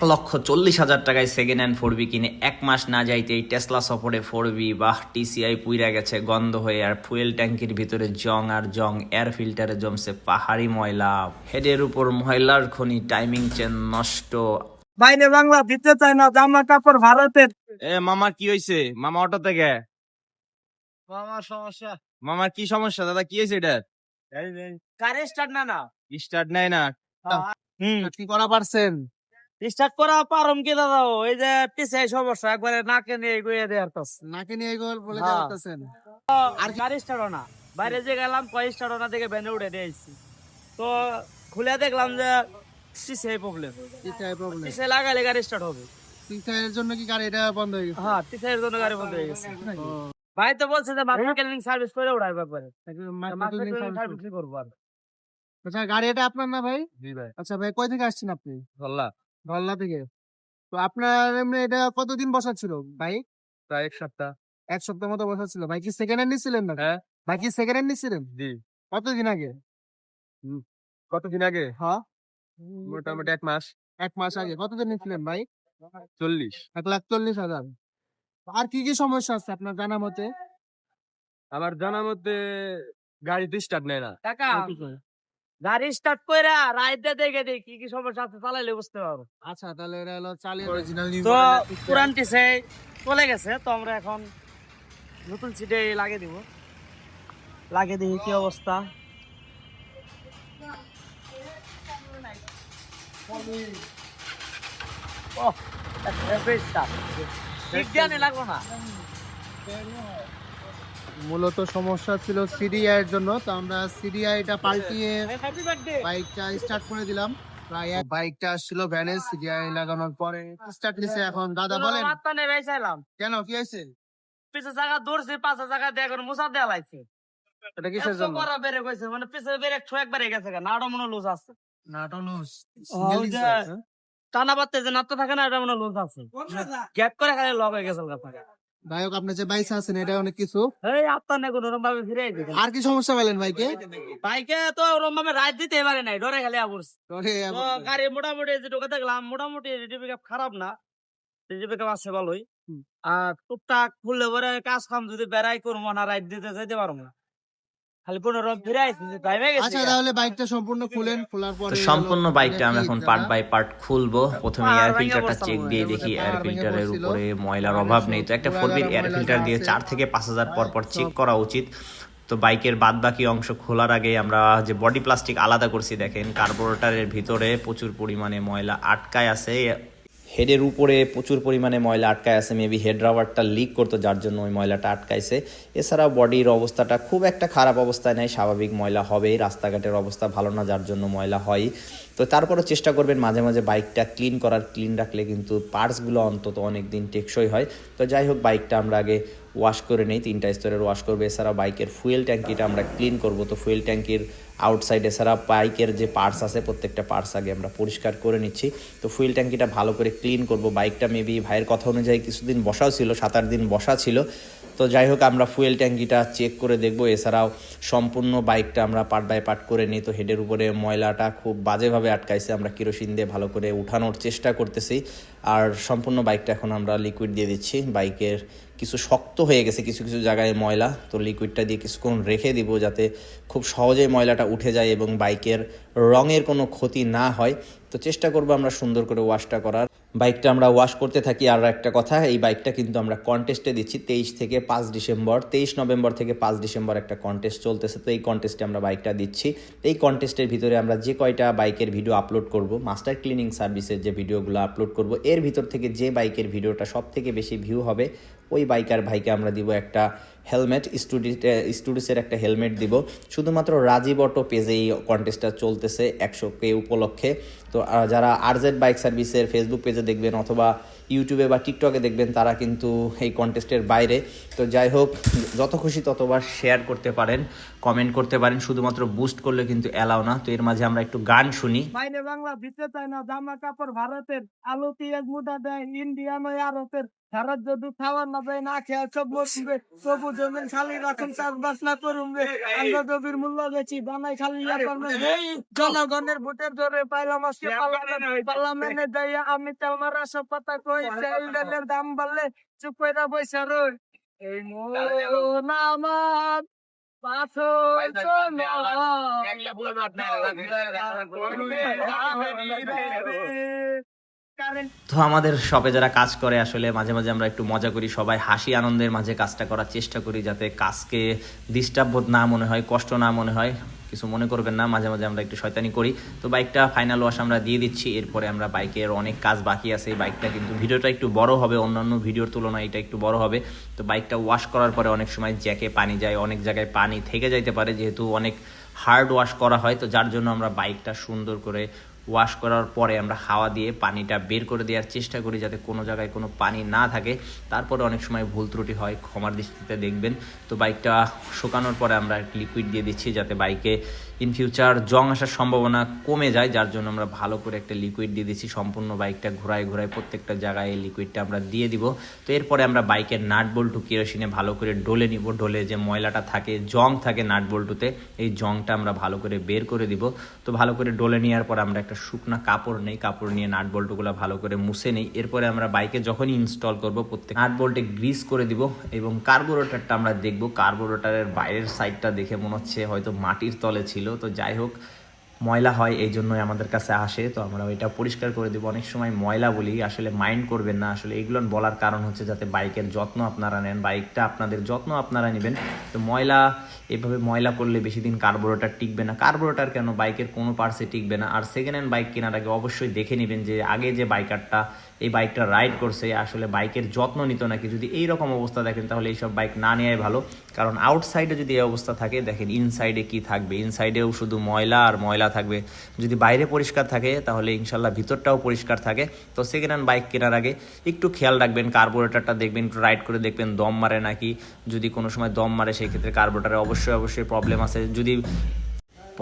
এক লক্ষ চল্লিশ হাজার টাকায় সেকেন্ড হ্যান্ড ফোর বি কিনে এক মাস না যাইতে এই টেসলা সফরে ফোর বি বা টিসিআই পুইরা গেছে গন্ধ হয়ে আর ফুয়েল ট্যাঙ্কির ভিতরে জং আর জং এয়ার ফিল্টারে জমছে পাহাড়ি ময়লা। হেডের উপর ময়লার খনি টাইমিং চেন নষ্ট। বাইরে বাংলা দিতে চায় না জামা কাপড় ভারতের। এ মামা কি হইছে? মামা অটো থেকে? আমার সমস্যা। মামার কি সমস্যা? দাদা কি হয়েছে এটা? গাড়ি স্টার্ট না না। স্টার্ট নেয় না। হুম কি করা পারছেন? স্টার্ট করা পারম কি দাদা? ওই যে পিছাই সমস্যা একবারে নাকে নিয়ে গুয়ে দেয়ার তো নাকে নিয়ে গোল বলে হ্যাঁ। যাচ্ছেন আর গাড়ি স্টার্ট না বাইরে যে গেলাম কয় স্টার্ট না থেকে ভ্যানে উঠে দিয়েছি তো খুলে দেখলাম যে প্রবলেম প্রবলেম সিসে লাগালে গাড়ি স্টার্ট হবে। জন্য কি গাড়ি এটা বন্ধ হয়ে গেছে? হ্যাঁ জন্য গাড়ি বন্ধ হয়ে গেছে। ভাই তো বলছে যে মার্কেট ক্লিনিং সার্ভিস করে উড়াই ব্যাপারে মার্কেট ক্লিনিং সার্ভিস করব আর? আচ্ছা গাড়ি এটা আপনার না ভাই? জি ভাই। আচ্ছা ভাই কই থেকে আসছেন আপনি? ধরলা ধল্লা থেকে। তো আপনার এমনি এটা কতদিন বসা ছিল ভাই? প্রায় এক সপ্তাহ। এক সপ্তাহ মতো বসা ছিল ভাই কি সেকেন্ড হ্যান্ড নিছিলেন না হ্যাঁ। ভাই কি সেকেন্ড হ্যান্ড নিছিলেন? জি। কতদিন আগে? কতদিন আগে? হ্যাঁ মোটামুটি এক মাস। এক মাস আগে। কতদিন নিছিলেন ভাই? চল্লিশ। এক লাখ চল্লিশ হাজার। আর কি কি সমস্যা আছে আপনার জানা মতে? আমার জানার মধ্যে গাড়িতে স্টার্ট নেয় না। টাকা! গাড়ি স্টার্ট কইরা রাইতে দেখে দেখি কি কি সমস্যা আছে চালাইলে বুঝতে পারব। আচ্ছা তাহলে এটা হলো চালিয়ে অরিজিনাল তো পুরানটি সে চলে গেছে তো আমরা এখন নতুন সিটে লাগিয়ে দিব। লাগিয়ে দেখি কি অবস্থা। ওহ। ঠিক দিয়ে লাগবো না। মূলত সমস্যা ছিল সিডিআই এর জন্য তো আমরা সিডিআইটা পাল্টিয়ে বাইকটা স্টার্ট করে দিলাম। প্রায় বাইকটা আসছিল ভ্যানে সিডিআই লাগানোর পরে স্টার্ট নিছে এখন দাদা বলেন। কেন কি হয়েছে? পিছে জায়গা দৌড়ছে পাঁচা জায়গা দিয়ে এখন মুসা দেওয়া লাগছে। এটা কিসের জন্য? বড় বেড়ে গেছে মানে পিছে বেড়ে একটু একবারে গেছে নাড়ো মনে লুজ আছে। ওই যে- টানা পাতে যে নাট্য থাকে না এটা মনে লুজ আছে। গ্যাপ করে খালি লগ হয়ে গেছে আপনি যে আছেন এটা অনেক কিছু। এই আপনার না কোনো রকম ভাবে ফিরে দিতে আর কি সমস্যা পেলেন ভাইকে? ভাইকে তো ওরম ভাবে রাত দিতে পারে নাই ডরে খালি আবুস। তো গাড়ি মোটামুটি যে ঢোকে দেখলাম মোটামুটি রেডিপিকাপ খারাপ না। রেডিপিকাপ আছে ভালোই। আর টুকটাক খুললে পরে কাজ কাম যদি বেড়াই করব না রাত দিতে যাইতে পারব না। আচ্ছা তাহলে বাইকটা সম্পূর্ণ খুলেন খোলার পরে সম্পূর্ণ বাইকটা আমরা এটা এখন পার্ট বাই পার্ট খুলবো। প্রথমে এয়ার ফিল্টারটা চেক দিয়ে দেখি এয়ার ফিল্টারের উপরে ময়লার অভাব নেই। তো একটা পুরা ফোর বির এয়ার ফিল্টার দিয়ে চার থেকে পাঁচ হাজার পর পর চেক করা উচিত। তো বাইকের বাদ বাকি অংশ খোলার আগে আমরা যে বডি প্লাস্টিক আলাদা করছি দেখেন। কার্বোরেটারের ভিতরে প্রচুর পরিমাণে ময়লা আটকায় আছে। হেডের উপরে প্রচুর পরিমাণে ময়লা আটকায় আছে মেবি হেড রাবারটা লিক করতো, যার জন্য ওই ময়লাটা আটকাইছে। এছাড়া বডির অবস্থাটা খুব একটা খারাপ অবস্থায় নেই, স্বাভাবিক ময়লা হবেই, রাস্তাঘাটের অবস্থা ভালো না, যার জন্য ময়লা হয়। তো তারপরে চেষ্টা করবেন মাঝে মাঝে বাইকটা ক্লিন করার ক্লিন রাখলে কিন্তু পার্টসগুলো অন্তত অনেক দিন টেকসই হয়। তো যাই হোক বাইকটা আমরা আগে ওয়াশ করে নেই, তিনটা স্তরের ওয়াশ করব। এছাড়া বাইকের ফুয়েল ট্যাঙ্কিটা আমরা ক্লিন করব। তো ফুয়েল ট্যাঙ্কির আউটসাইড এছাড়া বাইকের যে পার্টস আছে, প্রত্যেকটা পার্টস আগে আমরা পরিষ্কার করে নিচ্ছি। তো ফুয়েল ট্যাঙ্কিটা ভালো করে ক্লিন করব। বাইকটা মেবি ভাইয়ের কথা অনুযায়ী কিছুদিন বসাও ছিল সাত আট দিন বসা ছিল। তো যাই হোক, আমরা ফুয়েল ট্যাঙ্কিটা চেক করে দেখব। এছাড়াও সম্পূর্ণ বাইকটা আমরা পার্ট বাই পার্ট করে নিই। তো হেডের উপরে ময়লাটা খুব বাজেভাবে আটকাইছে। আমরা কিরোসিন দিয়ে ভালো করে উঠানোর চেষ্টা করতেছি। আর সম্পূর্ণ বাইকটা এখন আমরা লিকুইড দিয়ে দিচ্ছি। বাইকের কিছু শক্ত হয়ে গেছে, কিছু কিছু জায়গায় ময়লা। তো লিকুইডটা দিয়ে কিছুক্ষণ রেখে দিব যাতে খুব সহজেই ময়লাটা উঠে যায় এবং বাইকের রঙের কোনো ক্ষতি না হয়। তো চেষ্টা করব আমরা সুন্দর করে ওয়াশটা করার। বাইকটা আমরা ওয়াশ করতে থাকি। আর একটা কথা, এই বাইকটা কিন্তু আমরা কন্টেস্টে দিচ্ছি তেইশ থেকে পাঁচ ডিসেম্বর, তেইশ নভেম্বর থেকে পাঁচ ডিসেম্বর একটা কন্টেস্ট চলতেছে। তো এই কন্টেস্টে আমরা বাইকটা দিচ্ছি। এই কন্টেস্টের ভিতরে আমরা যে কয়টা বাইকের ভিডিও আপলোড করব মাস্টার ক্লিনিং সার্ভিসের যে ভিডিওগুলো আপলোড করব, এর ভিতর থেকে যে বাইকের ভিডিওটা সব থেকে বেশি ভিউ হবে ওই বাইকার ভাইকে আমরা দিব একটা হেলমেট, স্টুডি স্টুডিসের একটা হেলমেট দিব। শুধুমাত্র রাজীব অটো পেজে এই কন্টেস্টটা চলতেছে একশো কে উপলক্ষে। তো যারা আরজেড বাইক সার্ভিসের ফেসবুক পেজে দেখবেন অথবা ইউটিউবে বা টিকটকে দেখবেন, তারা কিন্তু এই কন্টেস্টের বাইরে। তো যাই হোক, যত খুশি ততবার শেয়ার করতে পারেন কমেন্ট করতে পারেন, শুধুমাত্র বুস্ট করলে কিন্তু অ্যালাও না। তো এর মাঝে আমরা একটু গান শুনি। বাইরে বাংলা দিতে চায় না, জামা কাপড় ভারতের, আলু, পেঁয়াজ মুটা দেয়, ইন্ডিয়ান আরতের ভারত যদি খাবার না দেয় না খেয়ে সব মরবে। তবু জমিন খালি রাখুন চাষবাস না করুন আমরা জমির মূল্য বেচি বানাই খালি ইয়া করবেন। জনগণের ভোটের ধরে পাইলাম আজকে পার্লামেন্ট যাইয়া আমি তেল মারা সব কথা কই তেল ডালের দাম বাড়লে চুপ কইরা বইসা রই। এই মন আমার পাথর তো আমাদের শপে যারা কাজ করে, আসলে মাঝে মাঝে আমরা একটু মজা করি, সবাই হাসি আনন্দের মাঝে কাজটা করার চেষ্টা করি যাতে কাজকে ডিস্টার্ব না মনে হয়, কষ্ট না মনে হয়, কিছু মনে করবেন না, মাঝে মাঝে আমরা একটু শয়তানি করি। তো বাইকটা ফাইনাল ওয়াশ আমরা দিয়ে দিচ্ছি, এরপরে আমরা বাইকের অনেক কাজ বাকি আছে, এই বাইকটা কিন্তু ভিডিওটা একটু বড় হবে, অন্যান্য ভিডিওর তুলনায় এটা একটু বড় হবে। তো বাইকটা ওয়াশ করার পরে অনেক সময় জ্যাকে পানি যায়, অনেক জায়গায় পানি থেকে যাইতে পারে, যেহেতু অনেক হার্ড ওয়াশ করা হয়, তো যার জন্য আমরা বাইকটা সুন্দর করে ওয়াশ করার পরে আমরা হাওয়া দিয়ে পানিটা বের করে দেওয়ার চেষ্টা করি যাতে কোনো জায়গায় কোনো পানি না থাকে। তারপরে অনেক সময় ভুল ত্রুটি হয়, ক্ষমার দৃষ্টিতে দেখবেন। তো বাইকটা শুকানোর পরে আমরা লিকুইড দিয়ে দিচ্ছি যাতে বাইকে ইন ফিউচার জং আসার সম্ভাবনা কমে যায়, যার জন্য আমরা ভালো করে একটা লিকুইড দিয়ে দিচ্ছি সম্পূর্ণ বাইকটা ঘোরায় ঘোরায় প্রত্যেকটা জায়গায় এই লিকুইডটা আমরা দিয়ে দিব। তো এরপরে আমরা বাইকের নাট বল্টু কেরোসিনে ভালো করে ডলে নিব। ডলে যে ময়লাটা থাকে, জং থাকে নাট বল্টুতে এই জংটা আমরা ভালো করে বের করে দিব। তো ভালো করে ডলে নেওয়ার পর আমরা একটা শুকনা কাপড় নেই। কাপড় নিয়ে নাট বল্টুগুলো ভালো করে মুছে নেই। এরপরে আমরা বাইকে যখনই ইনস্টল করব, প্রত্যেক নাট বল্টে গ্রিস করে দিব এবং কার্বোরেটারটা আমরা দেখব। কার্বোরেটারের বাইরের সাইডটা দেখে মনে হচ্ছে হয়তো মাটির তলে ছিল। তো যাই হোক ময়লা হয়, এই জন্যই আমাদের কাছে আসে। তো আমরা ওইটা পরিষ্কার করে দেবো। অনেক সময় ময়লা বলি, আসলে মাইন্ড করবেন না। আসলে এগুলো বলার কারণ হচ্ছে যাতে বাইকের যত্ন আপনারা নেন, বাইকটা আপনাদের যত্ন আপনারা নেবেন। তো ময়লা, এভাবে ময়লা করলে বেশি দিন কার্বোরেটার টিকবে না। কার্বোরেটার কেন? বাইকের কোনো পার্সে টিকবে না। আর সেকেন্ড হ্যান্ড বাইক কেনার আগে অবশ্যই দেখে নেবেন যে, আগে যে বাইকারটা, এই বাইকটা রাইড করছে, আসলে বাইকের যত্ন নিত নাকি? যদি এই রকম অবস্থা দেখেন, তাহলে এইসব বাইক না নেওয়াই ভালো। কারণ আউটসাইডে যদি এই অবস্থা থাকে, দেখেন ইনসাইডে কি থাকবে? ইনসাইডেও শুধু ময়লা আর ময়লা থাকবে। যদি বাইরে পরিষ্কার থাকে, তাহলে ইনশাল্লাহ ভিতরটাও পরিষ্কার থাকে। তো সেকেন্ড হ্যান্ড বাইক কেনার আগে একটু খেয়াল রাখবেন, কার্বোরেটারটা দেখবেন, একটু রাইড করে দেখবেন, দম মারে নাকি? যদি কোনো সময় দম মারে সেই ক্ষেত্রে কার্বোরেটারে অবশ্যই অবশ্যই প্রবলেম আছে। যদি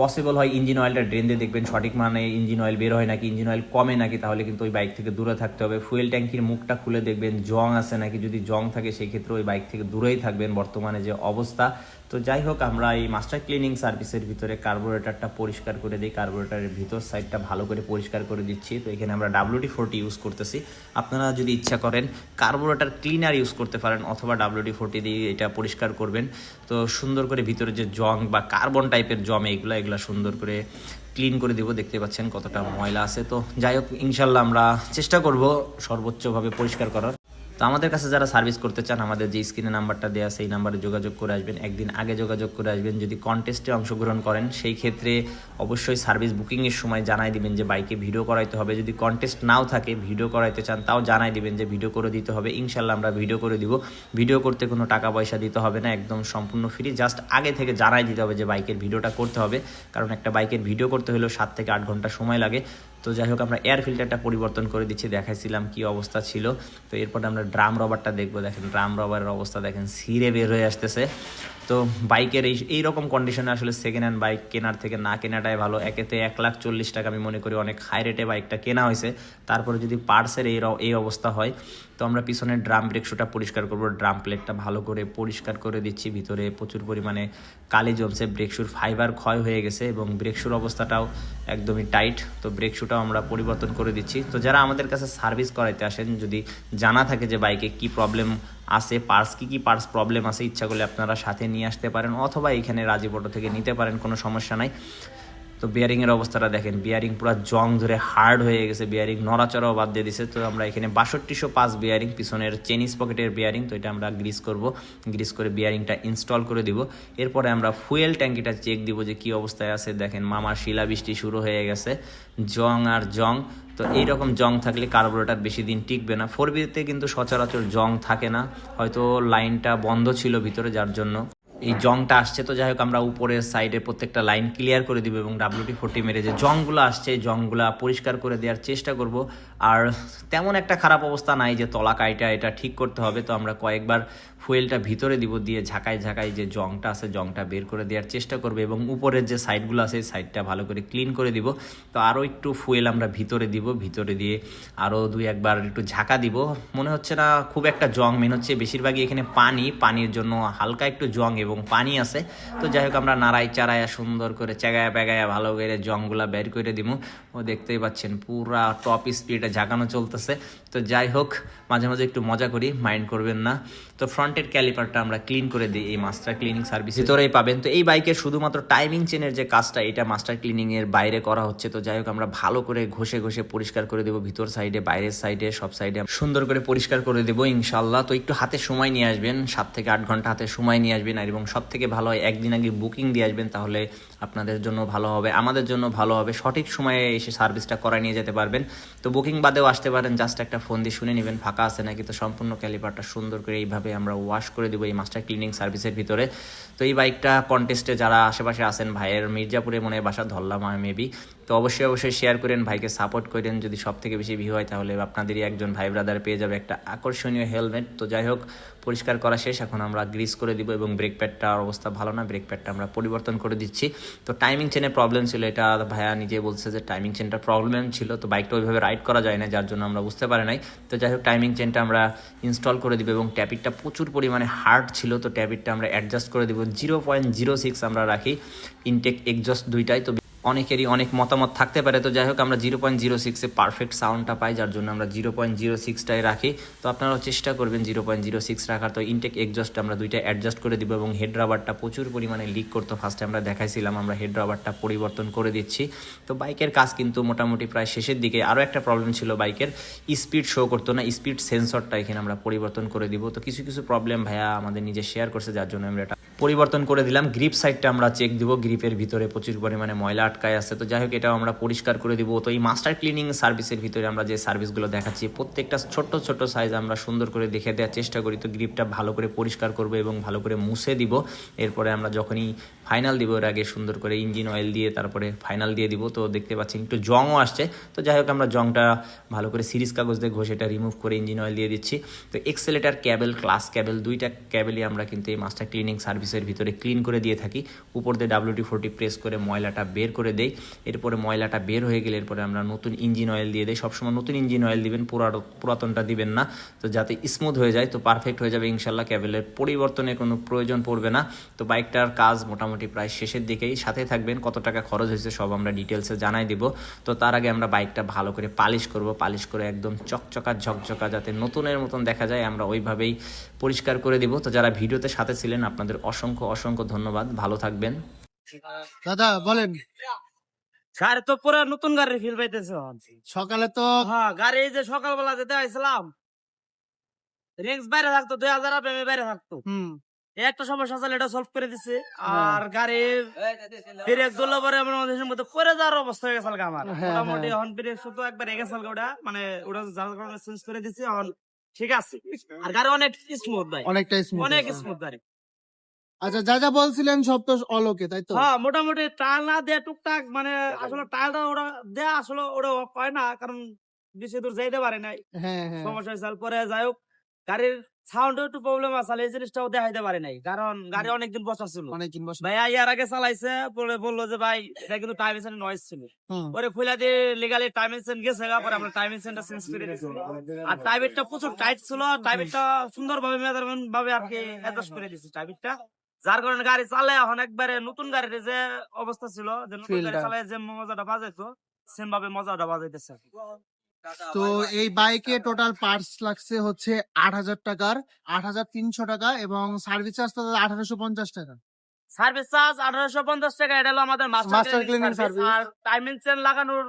পসিবল হয় ইঞ্জিন অয়েলটা ড্রেন দিয়ে দেখবেন, সঠিক মানে ইঞ্জিন অয়েল বের হয় নাকি, ইঞ্জিন অয়েল কমে নাকি, তাহলে কিন্তু ওই বাইক থেকে দূরে থাকতে হবে। ফুয়েল ট্যাঙ্কির মুখটা খুলে দেখবেন, জং আছে নাকি? যদি জং থাকে সেই ক্ষেত্রে ওই বাইক থেকে দূরেই থাকবেন। বর্তমানে যে অবস্থা তো যাই হোক, আমরা এই মাস্টার ক্লিনিং সার্ভিসের ভিতরে কার্বোরেটারটা পরিষ্কার করে দিই। কার্বোরেটারের ভিতর সাইডটা ভালো করে পরিষ্কার করে দিচ্ছি। তো এখানে আমরা ডাব্লিউটি ফোরটি ইউজ করতেছি। আপনারা যদি ইচ্ছা করেন কার্বোরেটার ক্লিনার ইউজ করতে পারেন, অথবা ডাব্লিউটি ফোরটি দিয়ে এটা পরিষ্কার করবেন। তো সুন্দর করে ভিতরে যে জং বা কার্বন টাইপের জমে এগুলো এগুলো সুন্দর করে ক্লিন করে দেবো। দেখতে পাচ্ছেন কতটা ময়লা আছে। তো যাই হোক, ইনশাল্লাহ আমরা চেষ্টা করব সর্বোচ্চভাবে পরিষ্কার করার। তো আমাদের কাছে যারা সার্ভিস করতে চান, আমাদের যে স্ক্রিনে নাম্বারটা দেওয়া সেই নাম্বারে যোগাযোগ করে আসবেন। একদিন আগে যোগাযোগ করে আসবেন। যদি কন্টেস্টে অংশগ্রহণ করেন, সেই ক্ষেত্রে অবশ্যই সার্ভিস বুকিংয়ের সময় জানাই দিবেন যে বাইকে ভিডিও করাইতে হবে। যদি কন্টেস্ট নাও থাকে ভিডিও করাইতে চান, তাও জানাই দিবেন যে ভিডিও করে দিতে হবে। ইনশাল্লাহ আমরা ভিডিও করে দিব। ভিডিও করতে কোনো টাকা পয়সা দিতে হবে না, একদম সম্পূর্ণ ফ্রি জাস্ট আগে থেকে জানাই দিতে হবে যে বাইকের ভিডিওটা করতে হবে। কারণ একটা বাইকের ভিডিও করতে হলেও সাত থেকে আট ঘণ্টা সময় লাগে। তো যাই হোক, আমরা এয়ার ফিল্টারটা পরিবর্তন করে দিচ্ছি, দেখাইছিলাম কি অবস্থা ছিল। তো এরপর আমরা ড্রাম রবারটা দেখব। দেখেন ড্রাম রবারের অবস্থা, দেখেন সিরে বের হয়ে আসতেছে। তো বাইকের এই এই রকম কন্ডিশনে আসলে সেকেন্ড হ্যান্ড বাইক কেনার থেকে না কেনাটাই ভালো। একেতে এক লাখ চল্লিশ টাকা আমি মনে করি অনেক হাই রেটে বাইকটা কেনা হয়েছে। তারপরে যদি পার্সের এই এই অবস্থা হয়, তো আমরা পিছনে ড্রাম ব্রেক শুটা পরিষ্কার করব। ড্রাম প্লেটটা ভালো করে পরিষ্কার করে দিচ্ছি। ভিতরে প্রচুর পরিমাণে কালি জমছে। ব্রেক শুর ফাইবার ক্ষয় হয়ে গেছে এবং ব্রেক শুর অবস্থাটাও একদমই টাইট তো ব্রেক শুটাও আমরা পরিবর্তন করে দিচ্ছি। তো যারা আমাদের কাছে সার্ভিস করাইতে আসেন, যদি জানা থাকে যে বাইকে কি প্রবলেম আছে পার্স কী কী পার্স প্রবলেম আছে, ইচ্ছা করলে আপনারা সাথে নিয়ে আসতে পারেন, অথবা এখানে রাজীব অটো থেকে নিতে পারেন, কোনো সমস্যা নাই। তো বিয়ারিংয়ের অবস্থাটা দেখেন বিয়ারিং পুরো জং ধরে হার্ড হয়ে গেছে বিয়ারিং নড়াচড়াও বাদ দিয়ে দিছে। তো আমরা এখানে বাষট্টিশো পাঁচ বিয়ারিং পিছনের চেনিস পকেটের বিয়ারিং তো এটা আমরা গ্রিস করব। গ্রিস করে বিয়ারিংটা ইনস্টল করে দিব। এরপরে আমরা ফুয়েল ট্যাঙ্কিটা চেক দিব যে কি অবস্থায় আছে। দেখেন, মামার শিলাবৃষ্টি শুরু হয়ে গেছে। জং আর জং। তো এইরকম জং থাকলে কার্বোরেটার বেশি দিন টিকবে না। ফোর বিতে কিন্তু সচরাচর জং থাকে না। হয়তো লাইনটা বন্ধ ছিল ভিতরে, যার জন্য। এই জংটা আসছে তো যাই হোক, আমরা উপরের সাইডে প্রত্যেকটা লাইন ক্লিয়ার করে দিব এবং ডাব্লিউটি ফোরটি মেরে যে জংগুলো আসছে জংগুলো জংগুলা পরিষ্কার করে দেওয়ার চেষ্টা করব। আর তেমন একটা খারাপ অবস্থা নাই যে তলা কাইটা এটা ঠিক করতে হবে, তো আমরা কয়েকবার ফুয়েলটা ভিতরে দিব দিয়ে ঝাঁকায় ঝাঁকায় যে জংটা আছে জংটা বের করে দেওয়ার চেষ্টা করবে এবং উপরের যে সাইডগুলো আছে সাইডটা ভালো করে ক্লিন করে দিব। তো আরও একটু ফুয়েল আমরা ভিতরে দিব, ভিতরে দিয়ে আরও দুই একবার একটু ঝাঁকা দিব। মনে হচ্ছে না খুব একটা জং মেন হচ্ছে বেশিরভাগই এখানে পানি, পানির জন্য হালকা একটু জং এবং পানি আছে। তো যাই হোক, আমরা নাড়াই চারাইয়া সুন্দর করে চেগায়া পেগায়া ভালো করে জংগুলা বের করে দিব। ও দেখতেই পাচ্ছেন পুরা টপ স্পিডে ঝাঁকানো চলতেছে। তো যাই হোক মাঝে মাঝে একটু মজা করি মাইন্ড করবেন না। তো ফ্রন্টের ক্যালিপারটা আমরা ক্লিন করে দিই এই মাস্টার ক্লিনিং সার্ভিস ভিতরেই পাবেন। তো এই বাইকের শুধুমাত্র টাইমিং চেনের যে কাজটা, এটা মাস্টার ক্লিনিংয়ের বাইরে করা হচ্ছে। তো যাই হোক, আমরা ভালো করে ঘষে ঘষে পরিষ্কার করে দেবো ভিতর সাইডে, বাইরের সাইডে, সব সাইডে। সুন্দর করে পরিষ্কার করে দেবো ইনশাল্লাহ তো একটু হাতে সময় নিয়ে আসবেন, সাত থেকে আট ঘণ্টা হাতে সময় নিয়ে আসবেন। আর এবং সব থেকে ভালো হয়, একদিন আগে বুকিং দিয়ে আসবেন, তাহলে আপনাদের জন্য ভালো হবে, আমাদের জন্য ভালো হবে। সঠিক সময়ে এসে সার্ভিসটা করায় নিয়ে যেতে পারবেন। তো বুকিং বাদেও আসতে পারেন, জাস্ট একটা ফোন দিয়ে শুনে নেবেন, ফাঁকা আছে নাকি? তো সম্পূর্ণ ক্যালিপারটা সুন্দর করে এইভাবে আমরা ওয়াশ করে দেবো এই মাস্টার ক্লিনিং সার্ভিসের ভিতরে। তো এই বাইকটা কন্টেস্টে যারা আশেপাশে আছেন, ভাইয়ের মির্জাপুরে মনে হয় বাসা ধরলাম মেবি তো অবশ্যই অবশ্যই শেয়ার করেন, ভাইকে সাপোর্ট করেন। যদি সব থেকে বেশি ভিউ হয়, তাহলে আপনাদেরই একজন ভাই ব্রাদার পেয়ে যাবে একটা আকর্ষণীয় হেলমেট তো যাই হোক, পরিষ্কার করা শেষ। এখন আমরা গ্রিস করে দিব এবং ব্রেক প্যাডটার অবস্থা ভালো না ব্রেক প্যাডটা আমরা পরিবর্তন করে দিচ্ছি। তো টাইমিং চেনে প্রবলেম ছিল, এটা ভাইয়া নিজে বলছে যে টাইমিং চেনটা প্রবলেম ছিল। তো বাইকটা ওইভাবে রাইড করা যায় না, যার জন্য আমরা বুঝতে পারি নাই। তো যাই হোক টাইমিং চেনটা আমরা ইনস্টল করে দিব এবং ট্যাপিটটা প্রচুর পরিমাণে হার্ড ছিল। তো ট্যাপিটটা আমরা অ্যাডজাস্ট করে দিব। জিরো পয়েন্ট জিরো সিক্স আমরা রাখি। ইনটেক এক্সজস্ট দুইটাই, তো অনেকেরই অনেক মতামত থাকতে পারে। তো যাই হোক আমরা জিরো পয়েন্ট জিরো সিক্সে পারফেক্ট সাউন্ডটা পাই, যার জন্য আমরা জিরো পয়েন্ট জিরো সিক্সটাই রাখি। তো আপনারাও চেষ্টা করবেন জিরো পয়েন্ট জিরো সিক্স রাখার। তো ইনটেক এক্সজস্ট আমরা দুইটা অ্যাডজাস্ট করে দিব এবং হেড রাবারটা প্রচুর পরিমাণে লিক করতো। ফার্স্টে আমরা দেখাইছিলাম, আমরা হেড রাবারটা পরিবর্তন করে দিচ্ছি। তো বাইকের কাজ কিন্তু মোটামুটি প্রায় শেষের দিকে। আরও একটা প্রবলেম ছিল বাইকের স্পিড শো করতো না স্পিড সেন্সরটা এখানে আমরা পরিবর্তন করে দিব। তো কিছু কিছু প্রবলেম ভাইয়া আমাদের নিজে শেয়ার করছে, যার জন্য আমরা এটা পরিবর্তন করে দিলাম। গ্রিপ সাইডটা আমরা চেক দিব। গ্রিপের ভিতরে প্রচুর পরিমাণে ময়লা আটকায় আছে। তো যাই হোক, এটাও আমরা পরিষ্কার করে দিব। তো এই মাস্টার ক্লিনিং সার্ভিসের ভিতরে আমরা যে সার্ভিসগুলো দেখাচ্ছি, প্রত্যেকটা ছোট্ট ছোট সাইজ আমরা সুন্দর করে দেখে দেওয়ার চেষ্টা করি। তো গ্রিপটা ভালো করে পরিষ্কার করব এবং ভালো করে মুছে দিব। এরপরে আমরা যখনই ফাইনাল দিব, এর আগে সুন্দর করে ইঞ্জিন অয়েল দিয়ে তারপরে ফাইনাল দিয়ে দিব। তো দেখতে পাচ্ছেন, একটু জংও আসছে। তো যাই হোক, আমরা জংটা ভালো করে সিরিজ কাগজ দিয়ে ঘষে এটা রিমুভ করে ইঞ্জিন অয়েল দিয়ে দিচ্ছি। তো এক্সেলেটার ক্যাবেল ক্লাস ক্যাবেল দুইটা ক্যাবেলই আমরা কিন্তু এই মাস্টার ক্লিনিং সার্ভিসের ভিতরে ক্লিন করে দিয়ে থাকি। উপর দিয়ে ডাব্লিউটি ফোরটি প্রেস করে ময়লাটা বের করে দেই। এরপরে ময়লাটা বের হয়ে গেলে এরপরে আমরা নতুন ইঞ্জিন অয়েল দিয়ে দিই। সবসময় নতুন ইঞ্জিন অয়েল দিবেন পুরা- পুরাতনটা দিবেন না। তো যাতে স্মুথ হয়ে যায়, তো পারফেক্ট হয়ে যাবে ইনশাল্লাহ ক্যাবেলের পরিবর্তনের কোনো প্রয়োজন পড়বে না। তো বাইকটার কাজ মোটামুটি প্রায় শেষের দিকেই। সাথে থাকবেন, কত টাকা খরচ হয়েছে সব আমরা ডিটেলসে জানাই দিব। তো তার আগে আমরা বাইকটা ভালো করে পালিশ করব। পালিশ করে একদম চকচকা, ঝকঝকা যাতে নতুনের মতন দেখা যায়, আমরা ওইভাবেই পরিষ্কার করে দিব। তো যারা ভিডিওতে সাথে ছিলেন, আপনাদের অসংখ্য অসংখ্য ধন্যবাদ। ভালো থাকবেন। দাদা বলেন। গাড়ি তো পুরো নতুন গাড়ি ফিল পাইতেছে। সকালে তো হ্যাঁ গাড়ি এই যে সকালবেলা যেতে আইছিলাম রেঞ্জ বাইরে থাকতো দুই হাজার আপনি বাইরে থাকতো। হুম। একটা সমস্যা এটা সলভ করে দিছে। আর গাড়ির ব্রেক ধরলে পরে আমার মধ্যে মধ্যে পরে যাওয়ার অবস্থা হয়ে গেছে আমার। হ্যাঁ, মোটামুটি হ্যাঁ। এখন ব্রেক শুধু একবার গেছে ওটা। মানে ওটা যার কারণে চেঞ্জ করে দিছি এখন ঠিক আছে। আর গাড়ি অনেক স্মুথ ভাই। অনেকটা স্মুথ অনেক স্মুথ গাড়ি। আচ্ছা যা যা বলছিলেন সব তো অলোকে তাই তো? হ্যাঁ মোটামুটি টায়ার না দেয়া টুকটাক মানে আসলে টায়ারটা ওরা দেয়া আসলে ওরা হয় না কারণ বেশি দূর যাইতে পারে নাই। হ্যাঁ হ্যাঁ। সমস্যা হয়েছে পরে যাই হোক গাড়ির সাউন্ডে একটু প্রবলেম আছে এই জিনিসটাও দেখাইতে পারে নাই কারণ গাড়ি অনেকদিন বসা ছিল। অনেকদিন বসে। ভাই ইয়ার আগে চালাইছে পরে বলল যে ভাই এটা কিন্তু টাইম এন্ড নয়েজ ছিল। পরে খুলে দিয়ে লিগালি টাইম এন্ড গেছে পরে আমরা টাইম এন্ডটা চেঞ্জ করে দিয়েছি। আর টাইমেরটা প্রচুর টাইট ছিল টাইমেরটা সুন্দর ভাবে মেজারমেন্ট ভাবে আর কি অ্যাডজাস্ট করে দিয়েছি টাইমেরটা যার কারণে গাড়ি চালে এখন একবারে নতুন গাড়ির যে অবস্থা ছিল যে নতুন গাড়ি চালায় যে মজাটা বাজাইতো সেম ভাবে মজাটা বাজাইতেছে তো এই বাইকে টোটাল পার্টস লাগছে হচ্ছে আট হাজার টাকার আট হাজার তিনশো টাকা এবং সার্ভিস চার্জ তো আঠারোশো পঞ্চাশ টাকা। সার্ভিস চার্জ আঠারোশো পঞ্চাশ টাকা এটা হলো আমাদের মাস্টার ক্লিনিং সার্ভিস আর টাইমিং চেন লাগানোর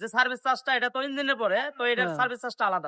যে সার্ভিস চার্জটা এটা তো ইঞ্জিনের পরে তো এটার হ্যাঁ। সার্ভিস চার্জটা আলাদা।